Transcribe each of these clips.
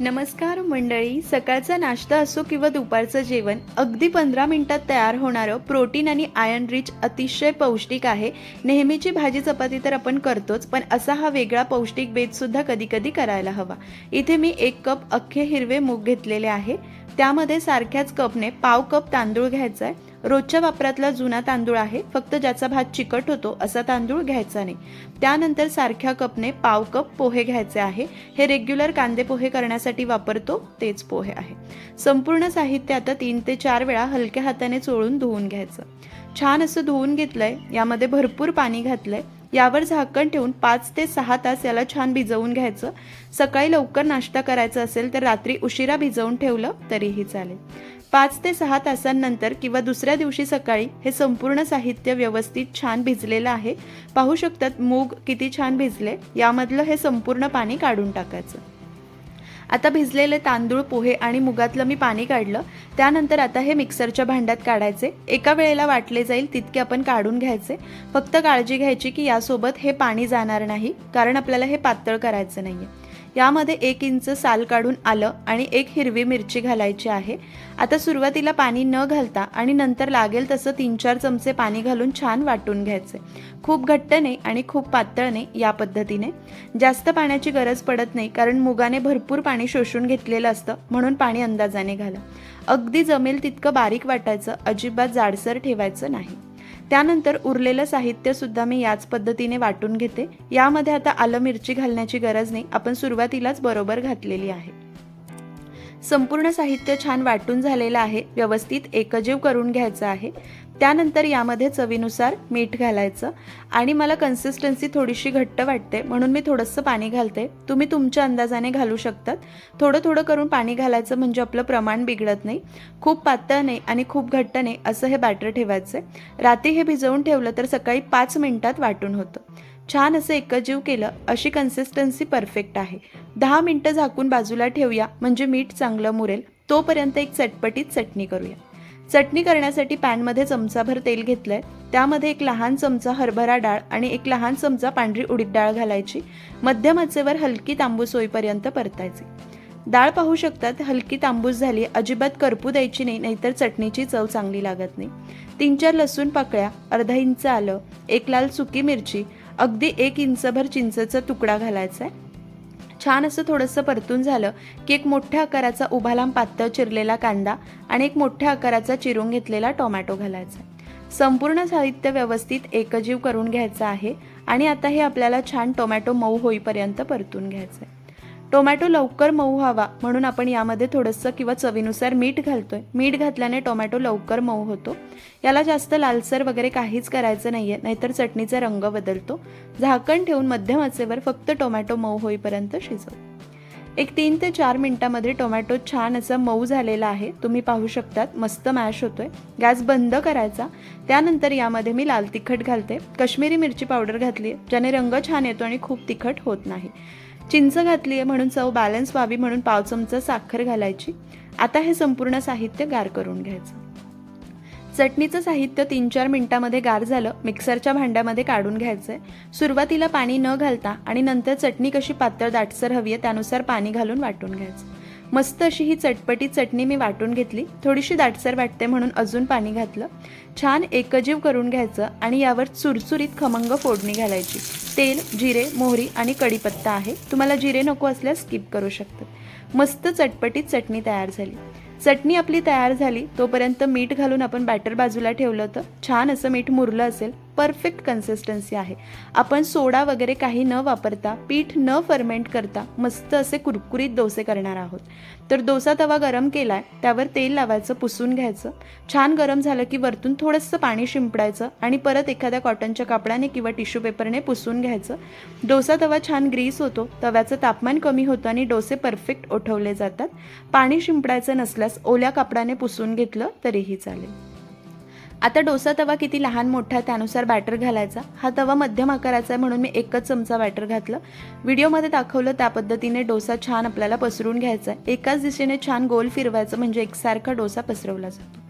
नमस्कार मंडळी सकाळचा नाश्ता असो किंवा दुपारचं जेवण अगदी पंधरा मिनिटात तयार होणारं प्रोटीन आणि आयर्न रिच अतिशय पौष्टिक आहे. नेहमीची भाजी चपाती तर आपण करतोच पण असा हा वेगळा पौष्टिक बेतसुद्धा कधी कधी करायला हवा. इथे मी एक कप अख्खे हिरवे मूग घेतलेले आहे. त्यामध्ये सारख्याच कपने पाव कप तांदूळ घ्यायचा आहे रोजच्या वापरातला जुना तांदूळ आहे फक्त ज्याचा भात चिकट होतो असा तांदूळ घ्यायचा नाही. त्यानंतर सारख्या कपने पाव कप पोहे घ्यायचे आहे. हे रेग्युलर कांदे पोहे करण्यासाठी वापरतो तेच पोहे आहे. संपूर्ण साहित्य आता तीन ते चार वेळा हलक्या हाताने चोळून धुवून घ्यायचं. छान असं धुवून घेतलंय यामध्ये भरपूर पाणी घातलंय. यावर झाकण ठेवून पाच ते सहा तास याला छान भिजवून घ्यायचं. सकाळी लवकर नाश्ता करायचा असेल तर रात्री उशिरा भिजवून ठेवलं तरीही चालेल. पाच ते सहा तासांनंतर किंवा दुसऱ्या दिवशी सकाळी हे संपूर्ण साहित्य व्यवस्थित छान भिजलेलं आहे. पाहू शकतात मूग किती छान भिजले यामधलं हे संपूर्ण पाणी काढून टाकायचं. आता भिजलेले तांदूळ पोहे आणि मुगातलं मी पाणी काढलं. त्यानंतर आता हे मिक्सरच्या भांड्यात काढायचे. एका वेळेला वाटले जाईल तितके आपण काढून घ्यायचे. फक्त काळजी घ्यायची की यासोबत हे पाणी जाणार नाही कारण आपल्याला हे पातळ करायचं नाही आहे यामध्ये एक इंच साल काढून आलं आणि एक हिरवी मिरची घालायची आहे. आता सुरुवातीला पाणी न घालता आणि नंतर लागेल तसं तीन चार चमचे पाणी घालून छान वाटून घ्यायचे. खूप घट्ट नाही आणि खूप पातळ नाही या पद्धतीने. जास्त पाण्याची गरज पडत नाही कारण मुगाने भरपूर पाणी शोषून घेतलेलं असतं म्हणून पाणी अंदाजाने घाला. अगदी जमेल तितकं बारीक वाटायचं अजिबात जाडसर ठेवायचं नाही. त्यानंतर उरलेलं साहित्य सुद्धा मी याच पद्धतीने वाटून घेते. यामध्ये आता आलं मिरची घालण्याची गरज नाही. आपण सुरुवातीलाच बरोबर घातलेली आहे. संपूर्ण साहित्य छान वाटून झालेलं आहे. व्यवस्थित एकजीव करून घ्यायचं आहे. त्यानंतर यामध्ये चवीनुसार मीठ घालायचं. आणि मला कन्सिस्टन्सी थोडीशी घट्ट वाटते म्हणून मी थोडंसं पाणी घालते. तुम्ही तुमच्या अंदाजाने घालू शकतात. थोडं थोडं करून पाणी घालायचं म्हणजे आपलं प्रमाण बिघडत नाही. खूप पातळ नाही आणि खूप घट्ट नाही असं हे बॅटर ठेवायचं आहे रात्री हे भिजवून ठेवलं तर सकाळी पाच मिनिटात वाटून होतं. छान असं एकजीव केलं अशी कन्सिस्टन्सी परफेक्ट आहे. दहा मिनटं झाकून बाजूला ठेवूया म्हणजे मीठ चांगलं मुरेल. तोपर्यंत एक चटपटीत चटणी करूया. चटणी करण्यासाठी पॅनमध्ये चमचाभर तेल घेतलंय. त्यामध्ये एक लहान चमचा हरभरा डाळ आणि एक लहान चमचा पांढरी उडीद डाळ घालायची. मध्यम आचेवर हलकी तांबूस होईपर्यंत परतायची. डाळ पाहू शकतात हलकी तांबूस झाली अजिबात करपू द्यायची नाही नाहीतर चटणीची चव चांगली लागत नाही. तीन चार लसूण पाकळ्या अर्धा इंच आलं एक लाल सुकी मिरची अगदी एक इंचभर चिंचेचा तुकडा घालायचा आहे छान असं थोडंसं परतून झालं की एक मोठ्या आकाराचा उभा लांब पातळ चिरलेला कांदा आणि एक मोठ्या आकाराचा चिरून घेतलेला टोमॅटो घालायचा. संपूर्ण साहित्य व्यवस्थित एकजीव करून घ्यायचं आहे आणि आता हे आपल्याला छान टोमॅटो मऊ होईपर्यंत परतून घ्यायचं आहे टोमॅटो लवकर मऊ व्हावा म्हणून आपण यामध्ये थोडंसं किंवा चवीनुसार मीठ घालतोय. मीठ घातल्याने टोमॅटो लवकर मऊ होतो. याला जास्त लालसर वगैरे काहीच करायचं नाही आहे नाहीतर चटणीचा रंग बदलतो. झाकण ठेवून मध्यम आचेवर फक्त टोमॅटो मऊ होईपर्यंत शिजव. एक तीन ते चार मिनिटामध्ये टोमॅटो छान असा मऊ झालेला आहे. तुम्ही पाहू शकतात मस्त मॅश होतोय. गॅस बंद करायचा. त्यानंतर यामध्ये मी लाल तिखट घालते. कश्मीरी मिरची पावडर घातली ज्याने रंग छान येतो आणि खूप तिखट होत नाही. चिंच घातली आहे म्हणून चव बॅलन्स व्हावी म्हणून पाव चमचा साखर घालायची. आता हे संपूर्ण साहित्य गार करून घ्यायचं. चटणीचं साहित्य तीन चार मिनटामध्ये गार झालं मिक्सरच्या भांड्यामध्ये काढून घ्यायचं आहे सुरुवातीला पाणी न घालता आणि नंतर चटणी कशी पातळ दाटसर हवी आहे त्यानुसार पाणी घालून वाटून घ्यायचं. मस्त अशी ही चटपटी चटणी मी वाटून घेतली. थोडीशी दाटसर वाटते म्हणून अजून पाणी घातलं. छान एकजीव करून घ्यायचं आणि यावर चुरचुरीत खमंग फोडणी घालायची. तेल जिरे मोहरी आणि कढीपत्ता आहे. तुम्हाला जिरे नको असल्यास स्किप करू शकतात मस्त चटपटीत चटणी तयार झाली. चटणी आपली तयार झाली तोपर्यंत मीठ घालून आपण बॅटर बाजूला ठेवलं होतं. छान असं मीठ मुरलं असेल परफेक्ट कन्सिस्टन्सी आहे. आपण सोडा वगैरे काही न वापरता पीठ न फर्मेंट करता मस्त असे कुरकुरीत डोसे करणार आहोत. तर डोसा तवा गरम केला आहे त्यावर तेल लावायचं पुसून घ्यायचं. छान गरम झालं की वरतून थोडंसं पाणी शिंपडायचं आणि परत एखाद्या कॉटनच्या कापडाने किंवा टिश्यू पेपरने पुसून घ्यायचं. डोसा तवा छान ग्रीस होतो तव्याचं तापमान कमी होतं आणि डोसे परफेक्ट ओठवले जातात. पाणी शिंपडायचं नसल्यास ओल्या कापडाने पुसून घेतलं तरीही चालेल. आता डोसा तवा किती लहान मोठा त्यानुसार बॅटर घालायचा. हा तवा मध्यम आकाराचा आहे म्हणून मी एकच चमचा बॅटर घातलं. व्हिडिओमध्ये दाखवलं त्या पद्धतीने डोसा छान आपल्याला पसरून घ्यायचा आहे. एकाच दिशेने छान गोल फिरवायचं म्हणजे एकसारखा डोसा पसरवला जातो.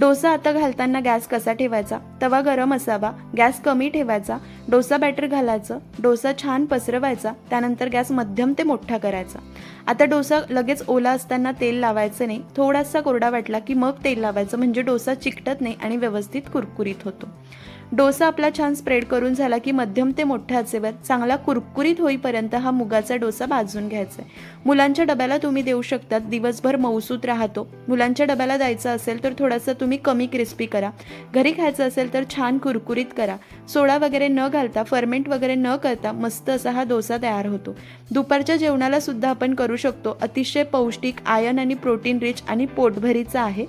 डोसा आता घालताना गॅस कसा ठेवायचा? तवा गरम असावा. गॅस कमी ठेवायचा. डोसा बॅटर घालायचं. डोसा छान पसरवायचा. त्यानंतर गॅस मध्यम ते मोठा करायचा. आता डोसा लगेच ओला असताना तेल लावायचं नाही. थोडासा कोरडा वाटला की मग तेल लावायचं. म्हणजे डोसा चिकटत नाही आणि व्यवस्थित कुरकुरीत होतो. डोसा आपला छान स्प्रेड करून झाला की मध्यम ते मोठ्या आचेवर चांगला कुरकुरीत होईपर्यंत हा मुगाचा डोसा भाजून घ्यायचा आहे. मुलांच्या डब्याला तुम्ही देऊ शकतात. दिवसभर मौसूत राहतो. मुलांच्या डब्याला द्यायचा असेल तर थोडासा तुम्ही कमी क्रिस्पी करा. घरी खायचं असेल तर छान कुरकुरीत करा. सोडा वगैरे न घालता फर्मेंट वगैरे न करता मस्त असा हा डोसा तयार होतो. दुपारच्या जेवणाला सुद्धा आपण करू शकतो. अतिशय पौष्टिक आयन आणि प्रोटीन रिच आणि पोटभरीचा आहे.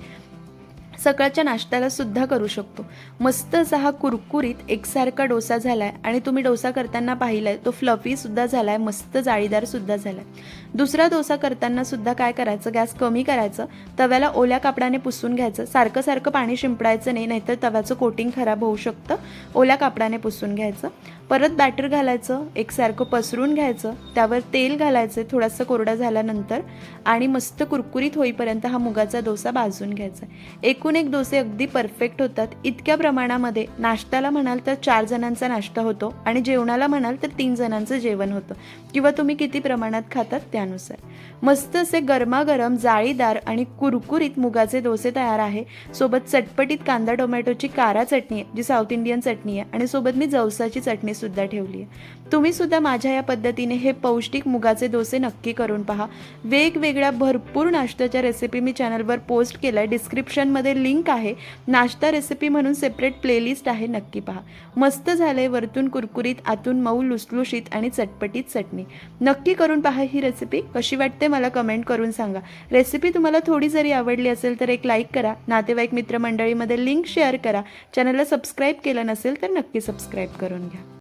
सकाळच्या नाश्त्याला सुद्धा करू शकतो. मस्त असा हा कुरकुरीत एकसारखा डोसा झालाय आणि तुम्ही डोसा करताना पाहिलाय तो फ्लफी सुद्धा झालाय मस्त जाळीदार सुद्धा झालाय. दुसरा डोसा करताना सुद्धा काय करायचं? गॅस कमी करायचं तव्याला ओल्या कापडाने पुसून घ्यायचं सारखं सारखं पाणी शिंपडायचं नाही नाहीतर तव्याचं कोटिंग खराब होऊ शकतं ओल्या कापडाने पुसून घ्यायचं. परत बॅटर घालायचं एकसारखं पसरून घ्यायचं त्यावर तेल घालायचं थोडंसं कोरडा झाल्यानंतर आणि मस्त कुरकुरीत होईपर्यंत हा मुगाचा डोसा भाजून घ्यायचा. एक एकूण एक डोसे अगदी परफेक्ट होतात. इतक्या प्रमाणामध्ये नाश्त्याला म्हणाल तर चार जणांचा नाश्ता होतो आणि जेवणाला म्हणाल तर तीन जणांचं जेवण होतं. किंवा तुम्ही किती प्रमाणात खातात त्यानुसार. मस्त असे गरमागरम जाळीदार आणि कुरकुरीत मुगाचे डोसे तयार आहे. सोबत चटपटीत कांदा टोमॅटोची कारा चटणी आहे जी साऊथ इंडियन चटणी आहे. आणि सोबत मी जवसाची चटणीसुद्धा ठेवली आहे. तुम्ही सुद्धा माझ्या या पद्धतीने हे पौष्टिक मुगाचे डोसे नक्की करून पहा. वेगवेगळ्या भरपूर नाश्त्याच्या रेसिपी मी चॅनलवर पोस्ट केल्या. आहे डिस्क्रिप्शनमध्ये लिंक आहे. नाश्ता रेसिपी म्हणून सेपरेट प्लेलिस्ट आहे. नक्की पहा. मस्त झाले वरतून कुरकुरीत आतून मऊ लुसलुशीत आणि चटपटीत चटणी. नक्की करून पहा ही रेसिपी कशी वाटते मला कमेंट करून सांगा. रेसिपी तुम्हाला थोडी जरी आवडली असेल तर एक लाईक करा. नातेवाईक मित्रमंडळीमध्ये लिंक शेअर करा. चॅनलला सबस्क्राईब केलं नसेल तर नक्की सबस्क्राईब करून घ्या.